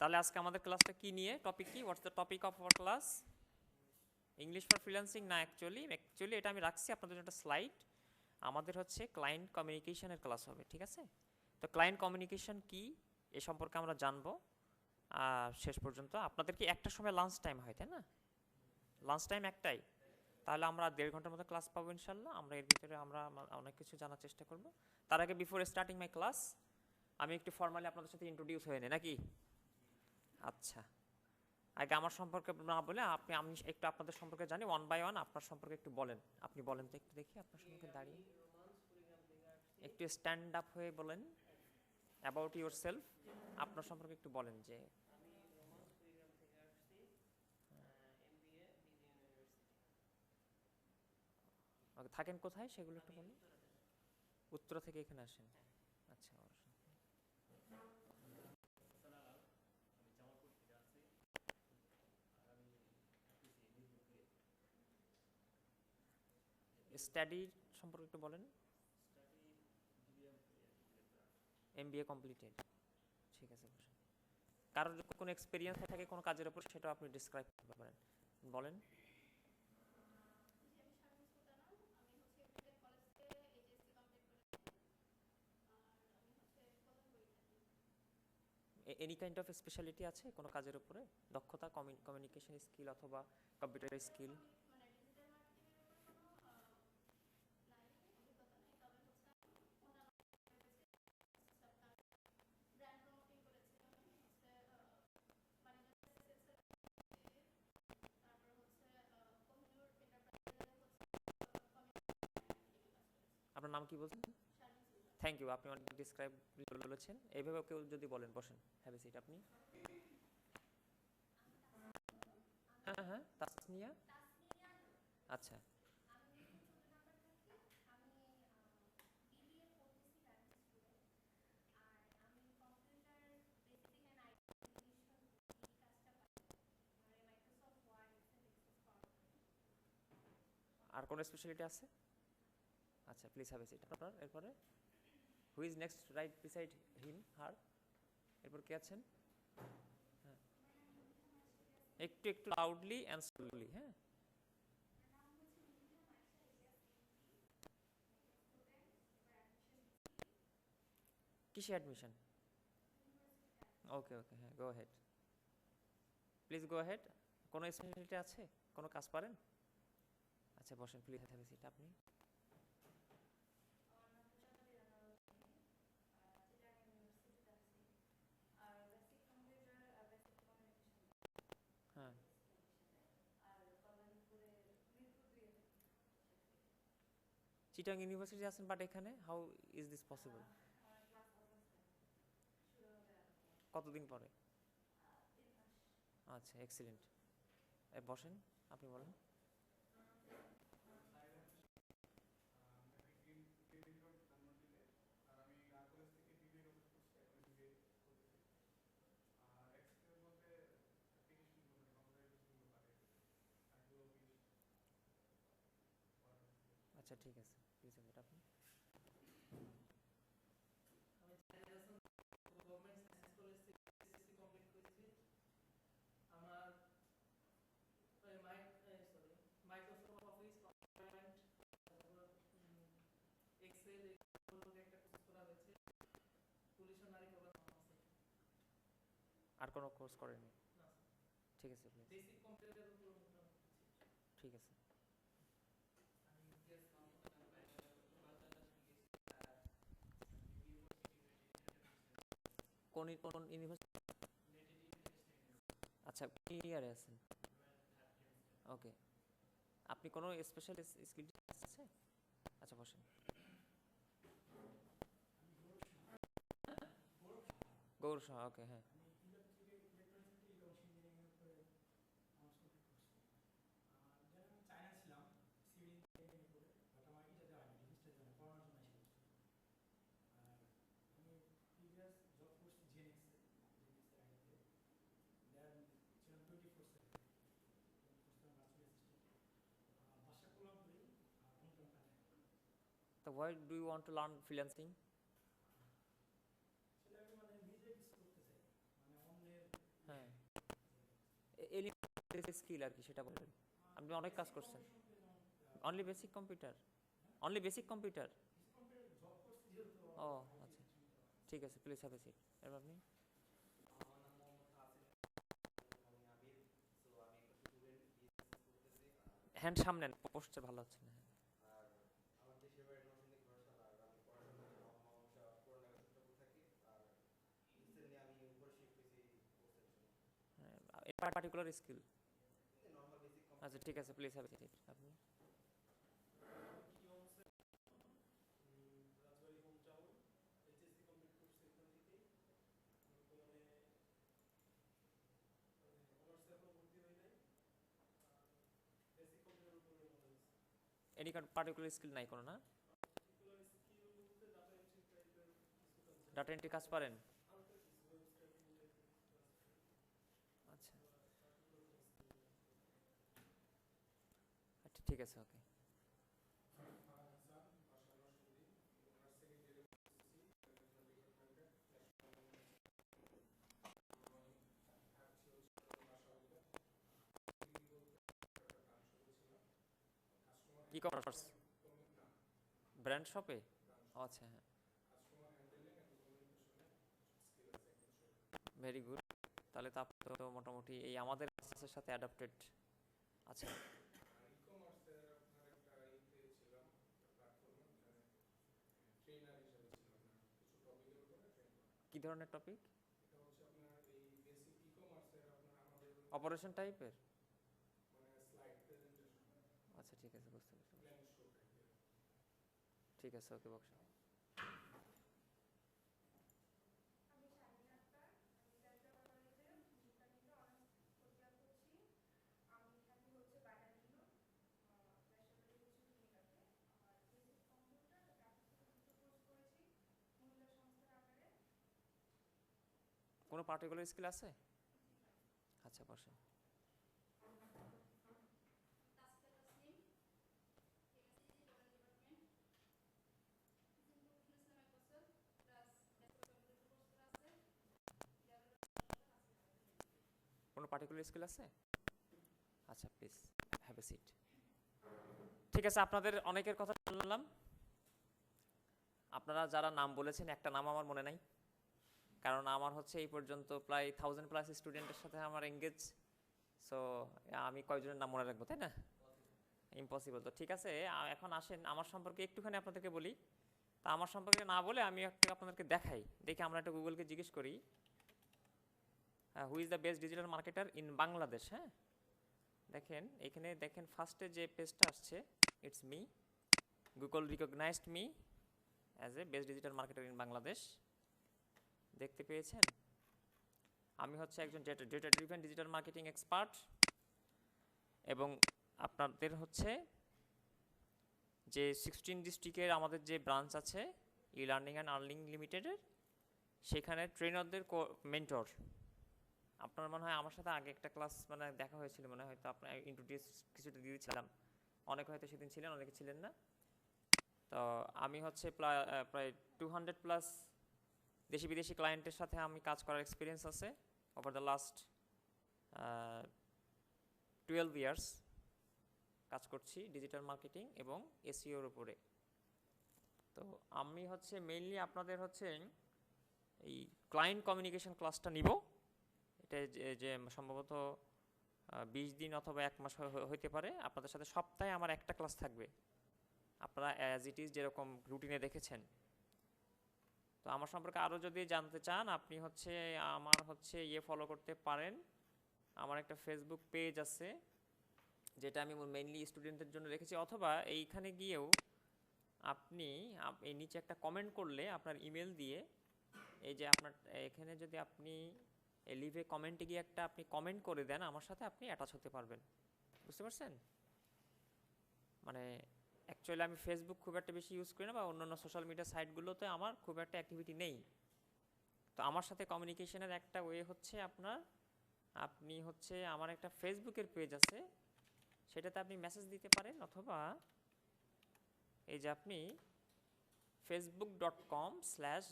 তাহলে আজকে আমাদের ক্লাসটা কি নিয়ে? টপিক কি? What's the topic of our class English for freelancing না অ্যাকচুয়ালি অ্যাকচুয়ালি এটা আমি রাখছি আপনাদের জন্য একটা স্লাইড আমাদের হচ্ছে ক্লায়েন্ট কমিউনিকেশনের ক্লাস হবে, ঠিক আছে? তো ক্লায়েন্ট কমিউনিকেশন কি? এ সম্পর্কে আমরা জানব। আর শেষ পর্যন্ত আপনাদের কি একটা সময় লাঞ্চ টাইম হয়, তাই না? লাঞ্চ টাইম একটাই। তাহলে আমরা দেড় ঘণ্টার মতো ক্লাস পাবো ইনশাল্লাহ আমরা এর ভিতরে আমরা অনেক কিছু জানার চেষ্টা করব। তার আগে বিফোর স্টার্টিং মাই ক্লাস আমি একটু ফর্মালি আপনাদের সাথে ইন্ট্রোডিউস হয়ে নিই নাকি? আচ্ছা। আগে আমার সম্পর্কে না বলে আপনি, আমি একটু আপনাদের সম্পর্কে জানি ওয়ান বাই ওয়ান আপনার সম্পর্কে একটু বলেন। আপনি বলেন তো একটু দেখি, আপনার সম্পর্কে দাঁড়িয়ে। একটু স্ট্যান্ড আপ হয়ে বলেন অ্যাবাউট ইউর সেলফ আপনার সম্পর্কে একটু বলেন যে থাকেন কোথায় সেগুলো একটু বলুন? উত্তরা থেকে এখানে আসেন। আচ্ছা স্টাডি সম্পর্কে একটু বলেন। এমবিএ কমপ্লিটেড ঠিক আছে কারোর কোনো এক্সপিরিয়েন্স থাকে কোনো কাজের উপর সেটা আপনি ডিসক্রাইব করতে পারেন। বলেন। এনি কাইন্ড অফ স্পেশালিটি আছে কোনো কাজের উপরে? দক্ষতা কমিউনিকেশন স্কিল অথবা কম্পিউটার স্কিল আপনার নাম কি বলছেন? থ্যাংক ইউ আপনি অনেক ডিসক্রাইব বলেছেন। এইভাবে কেউ যদি বলেন, বসেন। হ্যাভ সিট আপনি। হ্যাঁ হ্যাঁ তাসনিয়া? আচ্ছা। আর কোন স্পেশালিটি আছে? আচ্ছা প্লিজ হ্যাভ এ সিট আপনার, এরপরে? Who is next right beside him her এরপর কে আছেন? হ্যাঁ। একটু একটু লাউডলি অ্যান্ড স্লোলি হ্যাঁ। কিসে অ্যাডমিশন ওকে ওকে হ্যাঁ go ahead please go ahead কোনো স্পেশালিটি আছে? কোনো কাজ পারেন? আচ্ছা বসেন প্লিজ হ্যাভ এ সিট আপনি হ্যাঁ চিটাং ইউনিভার্সিটি আছেন বাট এখানে হাউ ইজ দিস পসিবল কতদিন পরে? আচ্ছা এক্সিলেন্ট বসেন, আপনি বলেন। আচ্ছা ঠিক আছে। প্লিজ এটা আপনি? আমার sorry Microsoft Office PowerPoint Excel একটা কোর্স করা হয়েছে। পুলিশ ও নারী আছে আর কোনো কোর্স করেননি? না ঠিক আছে বেসিক ঠিক আছে। কোন কোন ইউনিভার্সিটি আচ্ছা ইয়ারে আছেন? ওকে। আপনি কোনো স্পেশাল স্কিল আছে? আচ্ছা বসেন। গৌর ওকে হ্যাঁ। আমি মানে নিজে কিছু করতে চাই মানে অন্যের স্কিল আর কি সেটা বলেন। আপনি অনেক কাজ করছেন। Only basic computer only basic computer ও আচ্ছা। ঠিক আছে প্লিজ হ্যাভ এ সিট এবার আপনি? হ্যান্ড সামনে পোস্টে ভালো হচ্ছে না আর আমার দেশের বাড়ি নরসিংদী ঘোড়াশালা আর আমি পড়াশোনা করি মহামাশা পুরান ঢাকা থাকি আর রিসেন্টলি আমি উপরে শিফট হয়েছি কোর্সের জন্য এটা পার্টিকুলার স্কিল আচ্ছা ঠিক আছে প্লিজ হ্যাভ আপনি। এনি পার্টিকুলার স্কিল নাই কোনো, না? ডাটা এন্ট্রি কাজ পারেন হালকা কিছু ওয়েব স্ক্র্যাপিং টাইপের কিছু কাজ আচ্ছা পার্টিকুলার কোনো স্কিল নেই আচ্ছা ঠিক আছে, ওকে। ই কমার্স ব্র্যান্ড শপে আচ্ছা হ্যাঁ। ভেরি গুড তাহলে তো মোটামুটি এই আমাদের সাথে অ্যাডাপ্টেড আচ্ছা। কি ধরনের টপিক অপারেশন টাইপের আচ্ছা ঠিক আছে বুঝতে পারছি। ঠিক আছে ওকে বক্স আমি শাহিন আক্তার আমি জাতীয় কলেজে বিজ্ঞানীতে অনার্স প্রতিষ্ঠা করছি আমি থাকি হচ্ছে বাটালিনো বেসরকারি কিছু ক্লিনিকাতে আর বেসিক কম্পিউটার গ্রাফিক্স কোর্স করেছি মহিলা সংস্থার আকারে কোনো পার্টিকুলার স্কিল আছে? আচ্ছা তাসনিম কোনো পার্টিকুলার স্কিল আছে? আচ্ছা প্লিজ হ্যাভ এ সিট ঠিক আছে, আপনাদের অনেকের কথা শুনলাম। আপনারা যারা নাম বলেছেন, একটা নাম আমার মনে নাই। কারণ আমার হচ্ছে এই পর্যন্ত প্রায় থাউজেন্ড প্লাস স্টুডেন্টের সাথে আমার এঙ্গেজ সো আমি কয়জনের নাম মনে রাখব, তাই না? ইম্পসিবল তো ঠিক আছে এখন আসেন, আমার সম্পর্কে একটুখানি আপনাদেরকে বলি। তা আমার সম্পর্কে না বলে আমি একটা আপনাদেরকে দেখাই। দেখে আমরা একটা গুগলকে জিজ্ঞেস করি। Who is the best digital marketer in Bangladesh হ্যাঁ? দেখেন, এখানে দেখেন ফার্স্টে যে পেজটা আসছে it's me Google recognized me as a best digital marketer in Bangladesh দেখতে পেয়েছেন? আমি হচ্ছে একজন data data driven digital marketing expert এবং আপনাদের হচ্ছে যে সিক্সটিন ডিস্ট্রিক্টের আমাদের যে ব্রাঞ্চ আছে ই লার্নিং অ্যান্ড আর্নিং লিমিটেডের সেখানে ট্রেনারদের মেন্টর আপনার মনে হয় আমার সাথে আগে একটা ক্লাস মানে দেখা হয়েছিল, মনে হয় হয়তো আপনার ইন্ট্রোডিউস কিছুটা দিয়ে দিয়েছিলাম। অনেকে হয়তো সেদিন ছিলেন, অনেকে ছিলেন না। তো আমি হচ্ছে প্রায় টু হান্ড্রেড প্লাস দেশি বিদেশি ক্লায়েন্টের সাথে আমি কাজ করার এক্সপিরিয়েন্স আছে over the last twelve years কাজ করছি ডিজিটাল মার্কেটিং এবং এসিওর উপরে। তো আমি হচ্ছে মেইনলি আপনাদের হচ্ছে এই ক্লায়েন্ট কমিউনিকেশন ক্লাসটা নিব। এটা যে- যে সম্ভবত বিশ দিন অথবা এক মাস হইতে পারে। আপনাদের সাথে সপ্তাহে আমার একটা ক্লাস থাকবে। আপনারা অ্যাজ ইট ইজ যেরকম রুটিনে দেখেছেন। তো আমার সম্পর্কে আরও যদি জানতে চান, আপনি হচ্ছে আমার হচ্ছে ইয়ে ফলো করতে পারেন। আমার একটা ফেসবুক পেজ আছে, যেটা আমি মেনলি স্টুডেন্টদের জন্য রেখেছি। অথবা এইখানে গিয়েও আপনি আপ- এই নিচে একটা কমেন্ট করলে আপনার ইমেল দিয়ে এই যে আপনার, এখানে যদি আপনি লিভে কমেন্টে গিয়ে একটা আপনি কমেন্ট করে দেন, আমার সাথে আপনি অ্যাটাচ হতে পারবেন। বুঝতে পারছেন? মানে অ্যাকচুয়ালি আমি ফেসবুক খুব একটা বেশি ইউজ করি না বা অন্যান্য সোশ্যাল মিডিয়া সাইটগুলোতে আমার খুব একটা অ্যাক্টিভিটি নেই। তো আমার সাথে কমিউনিকেশনের একটা ওয়ে হচ্ছে আপনার, আপনি হচ্ছে আমার একটা ফেসবুকের পেজ আছে, সেটাতে আপনি মেসেজ দিতে পারেন অথবা এই যে আপনি ফেসবুক ডট কম স্ল্যাশ